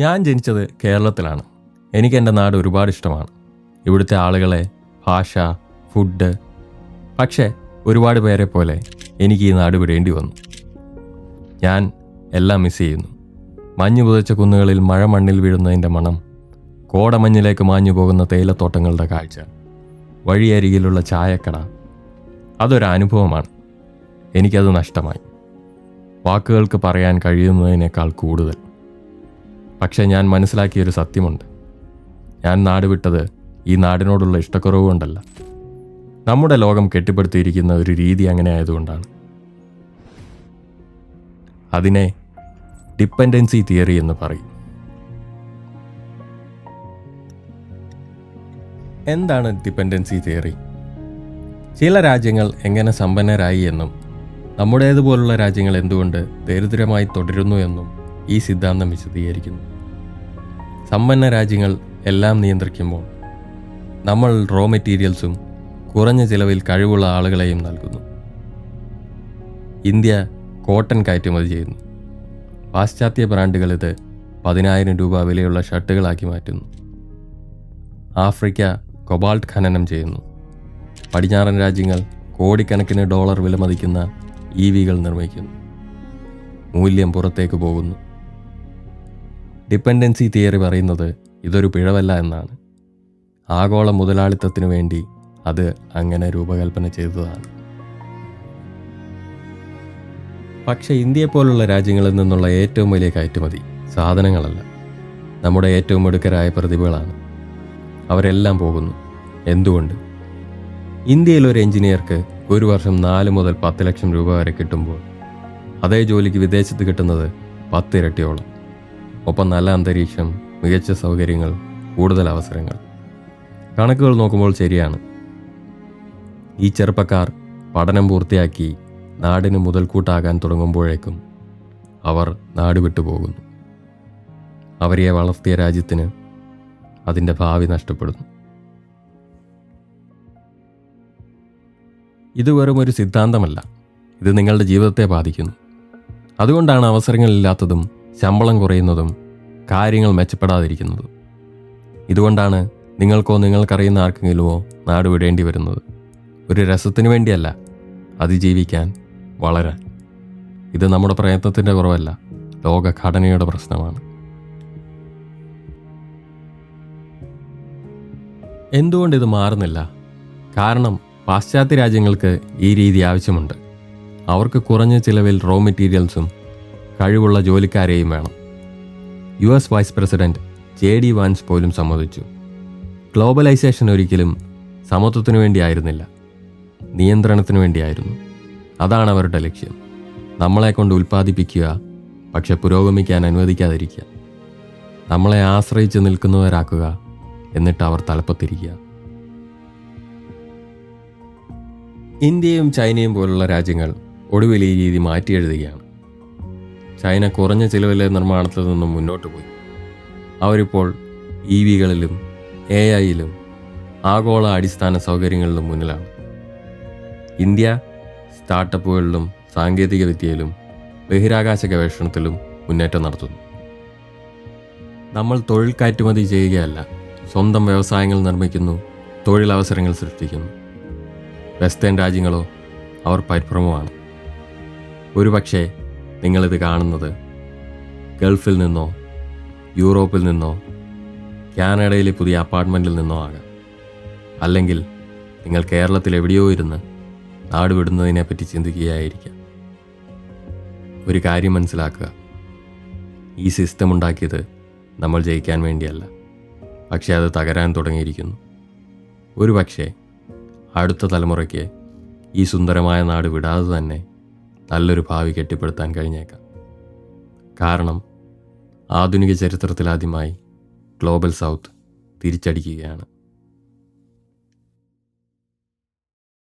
ഞാൻ ജനിച്ചത് കേരളത്തിലാണ്. എനിക്ക് എന്റെ നാട് ഒരുപാട് ഇഷ്ടമാണ്. ഇവിടുത്തെ ആളുകളെ ഭാഷ ഫുഡ് പക്ഷേ ഒരുപാട് പേരെ പോലെ എനിക്ക് ഈ നാട് വിടേണ്ടി വന്നു. ഞാൻ എല്ലാം മിസ് ചെയ്യുന്നു. മഞ്ഞു പുതച്ച കുന്നുകളിൽ മഴ മണ്ണിൽ വീഴുന്നതിന്റെ മണം കോടമഞ്ഞിലേക്ക് മാഞ്ഞു പോകുന്ന തേയിലത്തോട്ടങ്ങളുടെ കാഴ്ച വഴിയരികിലുള്ള ചായക്കട അതൊരനുഭവമാണ് എനിക്കത് നഷ്ടമായി. വാക്കുകൾക്ക് പറയാൻ കഴിയുന്നതിനേക്കാൾ കൂടുതൽ. പക്ഷേ ഞാൻ മനസ്സിലാക്കിയൊരു സത്യമുണ്ട്. ഞാൻ നാട് വിട്ടത് ഈ നാടിനോടുള്ള ഇഷ്ടക്കുറവ് കൊണ്ടല്ല. നമ്മുടെ ലോകം കെട്ടിപ്പടുത്തിയിരിക്കുന്ന ഒരു രീതി അങ്ങനെ ആയതുകൊണ്ടാണ്. അതിനെ ഡിപ്പെൻഡൻസി തിയറി എന്ന് പറയും. എന്താണ് ഡിപ്പെൻഡൻസി തിയറി? ചില രാജ്യങ്ങൾ എങ്ങനെ സമ്പന്നരായി എന്നും നമ്മുടേതുപോലുള്ള രാജ്യങ്ങൾ എന്തുകൊണ്ട് ദരിദ്രമായി തുടരുന്നു എന്നും ഈ സിദ്ധാന്തം വിശദീകരിക്കുന്നു. സമ്പന്ന രാജ്യങ്ങൾ എല്ലാം നിയന്ത്രിക്കുമ്പോൾ നമ്മൾ റോ മെറ്റീരിയൽസും കുറഞ്ഞ ചിലവിൽ കഴിവുള്ള ആളുകളെയും നൽകുന്നു. ഇന്ത്യ കോട്ടൺ കയറ്റുമതി ചെയ്യുന്നു. പാശ്ചാത്യ ബ്രാൻഡുകൾ ഇത് പതിനായിരം രൂപ വിലയുള്ള ഷർട്ടുകളാക്കി മാറ്റുന്നു. ആഫ്രിക്ക കൊബാൾട്ട് ഖനനം ചെയ്യുന്നു. പടിഞ്ഞാറൻ രാജ്യങ്ങൾ കോടിക്കണക്കിന് ഡോളർ വിലമതിക്കുന്ന ഇ വികൾ നിർമ്മിക്കുന്നു. മൂല്യം പുറത്തേക്ക് പോകുന്നു. ഡിപ്പെൻഡൻസി തിയറി പറയുന്നത് ഇതൊരു പിഴവല്ല എന്നാണ്. ആഗോള മുതലാളിത്തത്തിനു വേണ്ടി അത് അങ്ങനെ രൂപകൽപ്പന ചെയ്തതാണ്. പക്ഷേ ഇന്ത്യയെപ്പോലുള്ള രാജ്യങ്ങളിൽ നിന്നുള്ള ഏറ്റവും വലിയ കയറ്റുമതി സാധനങ്ങളല്ല. നമ്മുടെ ഏറ്റവും മിടുക്കരായ പ്രതിഭകളാണ്. അവരെല്ലാം പോകുന്നു. എന്തുകൊണ്ട്? ഇന്ത്യയിൽ ഒരു എഞ്ചിനീയർക്ക് ഒരു വർഷം നാല് മുതൽ പത്ത് ലക്ഷം രൂപ വരെ കിട്ടുമ്പോൾ അതേ ജോലിക്ക് വിദേശത്ത് കിട്ടുന്നത് പത്ത് ഇരട്ടിയോളം ഒപ്പം നല്ല അന്തരീക്ഷം മികച്ച സൗകര്യങ്ങൾ കൂടുതൽ അവസരങ്ങൾ. കണക്കുകൾ നോക്കുമ്പോൾ ശരിയാണ്. ഈ ചെറുപ്പക്കാർ പഠനം പൂർത്തിയാക്കി നാടിന് മുതൽക്കൂട്ടാകാൻ തുടങ്ങുമ്പോഴേക്കും അവർ നാട് വിട്ടുപോകുന്നു അവരെ വളർത്തിയ രാജ്യത്തിന് അതിന്റെ ഭാവി നഷ്ടപ്പെടുന്നു. ഇത് വെറും ഒരു സിദ്ധാന്തമല്ല. ഇത് നിങ്ങളുടെ ജീവിതത്തെ ബാധിക്കുന്നു. അതുകൊണ്ടാണ് അവസരങ്ങളില്ലാത്തതും ശമ്പളം കുറയുന്നതും കാര്യങ്ങൾ മെച്ചപ്പെടാതിരിക്കുന്നത്. ഇതുകൊണ്ടാണ് നിങ്ങൾക്കോ നിങ്ങൾക്കറിയുന്ന ആർക്കെങ്കിലുമോ നാട് വിടേണ്ടി വരുന്നത്. ഒരു രസത്തിന് വേണ്ടിയല്ല അതിജീവിക്കാൻ വളരാൻ. ഇത് നമ്മുടെ പ്രയത്നത്തിന്റെ കുറവല്ല ലോകഘടനയുടെ പ്രശ്നമാണ്. എന്തുകൊണ്ട് ഇത് മാറുന്നില്ല? കാരണം പാശ്ചാത്യ രാജ്യങ്ങൾക്ക് ഈ രീതി ആവശ്യമുണ്ട്. അവർക്ക് കുറഞ്ഞ ചിലവിൽ റോ മെറ്റീരിയൽസും കഴിവുള്ള ജോലിക്കാരെയും വേണം. U S vice president J D Vance പോലും സമ്മതിച്ചു. ഗ്ലോബലൈസേഷൻ ഒരിക്കലും സമത്വത്തിനു വേണ്ടിയായിരുന്നില്ല. നിയന്ത്രണത്തിനു വേണ്ടിയായിരുന്നു. അതാണ് അവരുടെ ലക്ഷ്യം. നമ്മളെ കൊണ്ട് ഉൽപ്പാദിപ്പിക്കുക പക്ഷെ പുരോഗമിക്കാൻ അനുവദിക്കാതിരിക്കുക. നമ്മളെ ആശ്രയിച്ച് നിൽക്കുന്നവരാക്കുക എന്നിട്ട് അവർ തലപ്പത്തിരിക്കുക. ഇന്ത്യയും ചൈനയും പോലുള്ള രാജ്യങ്ങൾ ഒടുവിൽ ഈ രീതി മാറ്റിയെഴുതുകയാണ്. ചൈന കുറഞ്ഞ ചിലവിലെ നിർമ്മാണത്തിൽ നിന്നും മുന്നോട്ട് പോയി. അവരിപ്പോൾ ഇ വികളിലും എ ഐയിലും ആഗോള അടിസ്ഥാന സൗകര്യങ്ങളിലും മുന്നിലാണ്. ഇന്ത്യ സ്റ്റാർട്ടപ്പുകളിലും സാങ്കേതികവിദ്യയിലും ബഹിരാകാശ ഗവേഷണത്തിലും മുന്നേറ്റം നടത്തുന്നു. നമ്മൾ തൊഴിൽ കയറ്റുമതി ചെയ്യുകയല്ല സ്വന്തം വ്യവസായങ്ങൾ നിർമ്മിക്കുന്നു തൊഴിലവസരങ്ങൾ സൃഷ്ടിക്കുന്നു. വെസ്റ്റേൺ രാജ്യങ്ങളോ അവർ പരിഭ്രമമാണ്. ഒരുപക്ഷെ നിങ്ങളിത് കാണുന്നത്? ഗൾഫിൽ നിന്നോ യൂറോപ്പിൽ നിന്നോ കാനഡയിലെ പുതിയ അപ്പാർട്ട്മെന്റിൽ നിന്നോ ആകാം. അല്ലെങ്കിൽ നിങ്ങൾ കേരളത്തിൽ എവിടെയോ ഇരുന്ന് നാട് വിടുന്നതിനെപ്പറ്റി ചിന്തിക്കുകയായിരിക്കാം. ഒരു കാര്യം മനസ്സിലാക്കുക. ഈ സിസ്റ്റം ഉണ്ടാക്കിയത് നമ്മൾ ജയിക്കാൻ വേണ്ടിയല്ല. പക്ഷേ അത് തകരാൻ തുടങ്ങിയിരിക്കുന്നു. ഒരു പക്ഷേ അടുത്ത തലമുറയ്ക്ക് ഈ സുന്ദരമായ നാട് വിടാതെ തന്നെ നല്ലൊരു ഭാവി കെട്ടിപ്പടുത്താൻ കഴിഞ്ഞേക്കാം. കാരണം ആധുനിക ചരിത്രത്തിലാദ്യമായി ഗ്ലോബൽ സൗത്ത് തിരിച്ചടിക്കുകയാണ്.